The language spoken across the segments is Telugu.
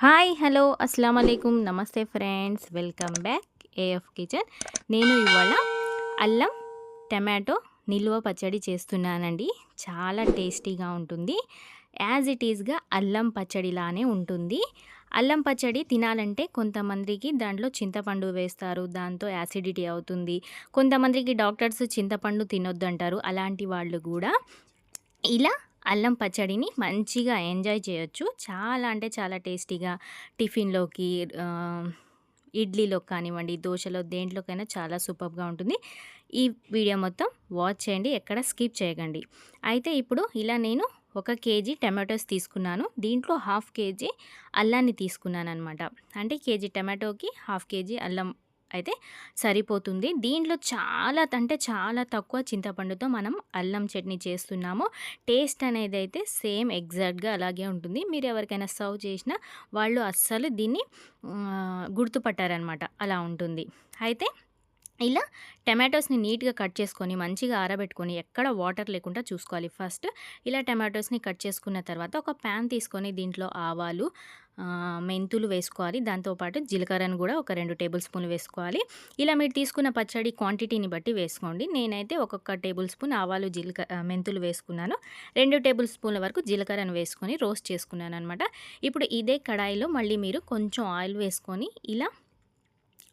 హాయ్ హలో అస్సలం అయికం నమస్తే friends welcome back AF kitchen. నేను ఇవాళ అల్లం టమాటో నిల్వ పచ్చడి చేస్తున్నానండి. చాలా టేస్టీగా ఉంటుంది. యాజ్ ఇట్ ఈస్గా అల్లం పచ్చడిలానే ఉంటుంది. అల్లం పచ్చడి తినాలంటే కొంతమందికి దాంట్లో చింతపండు వేస్తారు దాంతో యాసిడిటీ అవుతుంది. కొంతమందికి డాక్టర్స్ చింతపండు తినొద్దు అంటారు అలాంటి వాళ్ళు కూడా ఇలా అల్లం పచ్చడిని మంచిగా ఎంజాయ్ చేయొచ్చు. చాలా అంటే చాలా టేస్టీగా టిఫిన్లోకి ఇడ్లీలో కానివ్వండి దోశలో దేంట్లోకైనా చాలా సూపర్గా ఉంటుంది. ఈ వీడియో మొత్తం వాచ్ చేయండి ఎక్కడ స్కిప్ చేయకండి. అయితే ఇప్పుడు ఇలా నేను ఒక కేజీ టమాటోస్ తీసుకున్నాను. దీంట్లో హాఫ్ కేజీ అల్లాన్ని తీసుకున్నాను అనమాట అంటే కేజీ టమాటోకి హాఫ్ కేజీ అల్లం అయితే సరిపోతుంది. దీంట్లో చాలా అంటే చాలా తక్కువ చింతపండుతో మనం అల్లం చట్నీ చేస్తున్నాము. టేస్ట్ అనేది అయితే సేమ్ ఎగ్జాక్ట్గా అలాగే ఉంటుంది. మీరు ఎవరికైనా సర్వ్ చేసినా వాళ్ళు అస్సలు దీన్ని గుర్తుపట్టారనమాట అలా ఉంటుంది. అయితే ఇలా టమాటోస్ని నీట్గా కట్ చేసుకొని మంచిగా ఆరబెట్టుకొని ఎక్కడ వాటర్ లేకుండా చూసుకోవాలి. ఫస్ట్ ఇలా టమాటోస్ని కట్ చేసుకున్న తర్వాత ఒక ప్యాన్ తీసుకొని దీంట్లో ఆవాలు మెంతులు వేసుకోవాలి. దాంతోపాటు జీలకర్రను కూడా ఒక రెండు టేబుల్ స్పూన్లు వేసుకోవాలి. ఇలా మీరు తీసుకున్న పచ్చడి క్వాంటిటీని బట్టి వేసుకోండి. నేనైతే ఒక్కొక్క టేబుల్ స్పూన్ ఆవాలు జీలకర్ర మెంతులు వేసుకున్నాను. రెండు టేబుల్ స్పూన్ల వరకు జీలకర్రను వేసుకొని రోస్ట్ చేసుకున్నాను అనమాట ఇప్పుడు ఇదే కడాయిలో మళ్ళీ మీరు కొంచెం ఆయిల్ వేసుకొని ఇలా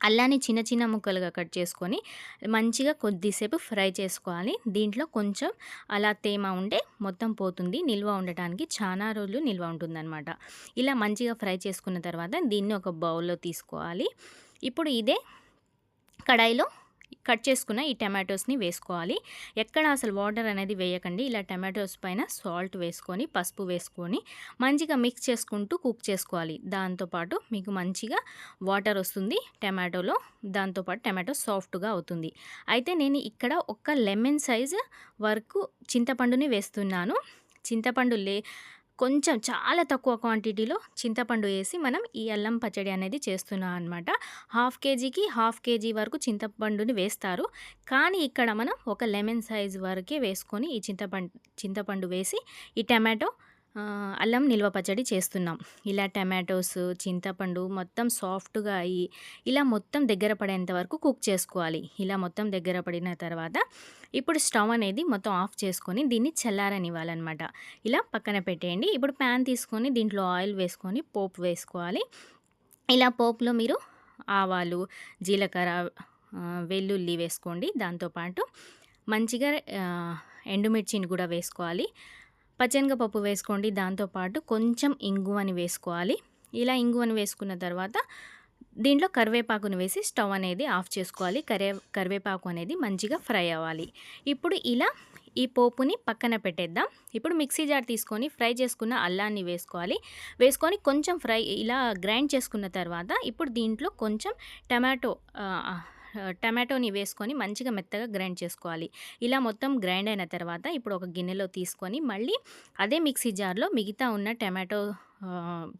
అల్లాన్ని చిన్న చిన్న ముక్కలుగా కట్ చేసుకొని మంచిగా కొద్దిసేపు ఫ్రై చేసుకోవాలి. దీంట్లో కొంచెం అలా తేమ ఉంటే మొత్తం పోతుంది. నిల్వ ఉండటానికి చాలా రోజులు నిల్వ ఉంటుందన్నమాట. ఇలా మంచిగా ఫ్రై చేసుకున్న తర్వాత దీన్ని ఒక బౌల్లో తీసుకోవాలి. ఇప్పుడు ఇదే కడాయిలో కట్ చేసుకున్న ఈ టమాటోస్ని వేసుకోవాలి. ఎక్కడ అసలు వాటర్ అనేది వేయకండి. ఇలా టమాటోస్ పైన సాల్ట్ వేసుకొని పసుపు వేసుకొని మంచిగా మిక్స్ చేసుకుంటూ కుక్ చేసుకోవాలి. దాంతోపాటు మీకు మంచిగా వాటర్ వస్తుంది టమాటోలో. దాంతోపాటు టమాటో సాఫ్ట్గా అవుతుంది. అయితే నేను ఇక్కడ ఒక లెమన్ సైజ్ వరకు చింతపండుని వేస్తున్నాను. చింతపండు లే కొంచెం చాలా తక్కువ క్వాంటిటీలో చింతపండు వేసి మనం ఈ అల్లం పచ్చడి అనేది చేస్తున్నాం అనమాట హాఫ్ కేజీకి హాఫ్ కేజీ వరకు చింతపండుని వేస్తారు. కానీ ఇక్కడ మనం ఒక లెమన్ సైజ్ వరకే వేసుకొని ఈ చింతపండు చింతపండు వేసి ఈ టమాటో అల్లం నిల్వ పచ్చడి చేస్తున్నాం. ఇలా టమాటోస్ చింతపండు మొత్తం సాఫ్ట్గా అయ్యి ఇలా మొత్తం దగ్గర పడేంత వరకు కుక్ చేసుకోవాలి. ఇలా మొత్తం దగ్గర పడిన తర్వాత ఇప్పుడు స్టవ్ అనేది మొత్తం ఆఫ్ చేసుకొని దీన్ని చల్లారనివ్వాలన్నమాట. ఇలా పక్కన పెట్టేయండి. ఇప్పుడు ప్యాన్ తీసుకొని దీంట్లో ఆయిల్ వేసుకొని పోపు వేసుకోవాలి. ఇలా పోపులో మీరు ఆవాలు జీలకర్ర వెల్లుల్లి వేసుకోండి. దాంతోపాటు మంచిగా ఎండుమిర్చిని కూడా వేసుకోవాలి. పప్పు వేసుకోండి. దాంతోపాటు కొంచెం ఇంగువని వేసుకోవాలి. ఇలా ఇంగువని వేసుకున్న తర్వాత దీంట్లో కరివేపాకును వేసి స్టవ్ అనేది ఆఫ్ చేసుకోవాలి. కరే కరివేపాకు అనేది మంచిగా ఫ్రై అవ్వాలి. ఇప్పుడు ఇలా ఈ పోపుని పక్కన పెట్టేద్దాం. ఇప్పుడు మిక్సీ జార్ తీసుకొని ఫ్రై చేసుకున్న అల్లాన్ని వేసుకోవాలి. వేసుకొని కొంచెం ఫ్రై ఇలా గ్రైండ్ చేసుకున్న తర్వాత ఇప్పుడు దీంట్లో కొంచెం టమాటో టమాటోని వేసుకొని మంచిగా మెత్తగా గ్రైండ్ చేసుకోవాలి. ఇలా మొత్తం గ్రైండ్ అయిన తర్వాత ఇప్పుడు ఒక గిన్నెలో తీసుకొని మళ్ళీ అదే మిక్సీ జార్లో మిగతా ఉన్న టమాటో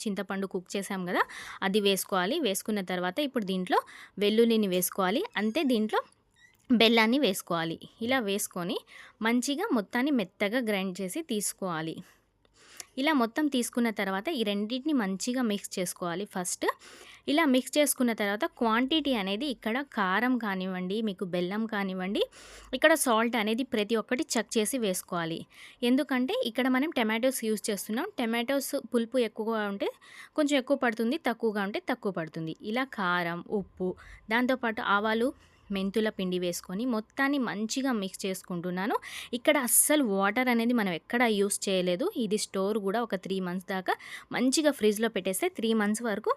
చింతపండు కుక్ చేసాం కదా అది వేసుకోవాలి. వేసుకున్న తర్వాత ఇప్పుడు దీంట్లో వెల్లుల్లిని వేసుకోవాలి. అంతే దీంట్లో బెల్లాన్ని వేసుకోవాలి. ఇలా వేసుకొని మంచిగా మొత్తాన్ని మెత్తగా గ్రైండ్ చేసి తీసుకోవాలి. ఇలా మొత్తం తీసుకున్న తర్వాత ఈ రెండింటిని మంచిగా మిక్స్ చేసుకోవాలి. ఫస్ట్ ఇలా మిక్స్ చేసుకున్న తర్వాత క్వాంటిటీ అనేది ఇక్కడ కారం కానివ్వండి మీకు బెల్లం కానివ్వండి ఇక్కడ సాల్ట్ అనేది ప్రతి ఒక్కటి చెక్ చేసి వేసుకోవాలి. ఎందుకంటే ఇక్కడ మనం టమాటోస్ యూస్ చేస్తున్నాం. టమాటోస్ పులుపు ఎక్కువగా ఉంటే కొంచెం ఎక్కువ పడుతుంది తక్కువగా ఉంటే తక్కువ పడుతుంది. ఇలా కారం ఉప్పు దాంతోపాటు ఆవాలు మెంతుల పిండి వేసుకొని మొత్తాన్ని మంచిగా మిక్స్ చేసుకుంటున్నాను. ఇక్కడ అస్సలు వాటర్ అనేది మనం ఎక్కడ యూస్ చేయలేదు. ఇది స్టోర్ కూడా ఒక త్రీ మంత్స్ దాకా మంచిగా ఫ్రిడ్జ్లో పెట్టేస్తే త్రీ మంత్స్ వరకు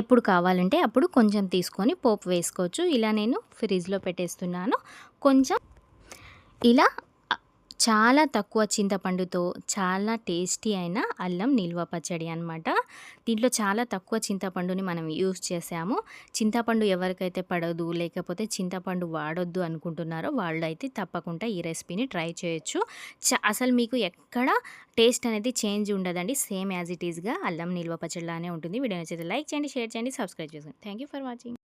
ఎప్పుడు కావాలంటే అప్పుడు కొంచెం తీసుకొని పోపు వేసుకోవచ్చు. ఇలా నేను ఫ్రిడ్జ్లో పెట్టేస్తున్నాను. కొంచెం ఇలా చాలా తక్కువ చింతపండుతో చాలా టేస్టీ అయిన అల్లం నిల్వ పచ్చడి అనమాట దీంట్లో చాలా తక్కువ చింతపండుని మనం యూస్ చేసాము. చింతపండు ఎవరికైతే పడదు లేకపోతే చింతపండు వాడొద్దు అనుకుంటున్నారో వాళ్ళు అయితే తప్పకుండా ఈ రెసిపీని ట్రై చేయొచ్చు. అసలు మీకు ఎక్కడ టేస్ట్ అనేది చేంజ్ ఉండదండి. సేమ్ యాజ్ ఇట్ ఈస్గా అల్లం నిల్వ పచ్చడిలానే ఉంటుంది. వీడియో నచ్చితే లైక్ చేయండి షేర్ చేయండి సబ్స్క్రైబ్ చేసుకోండి. Thank for watching.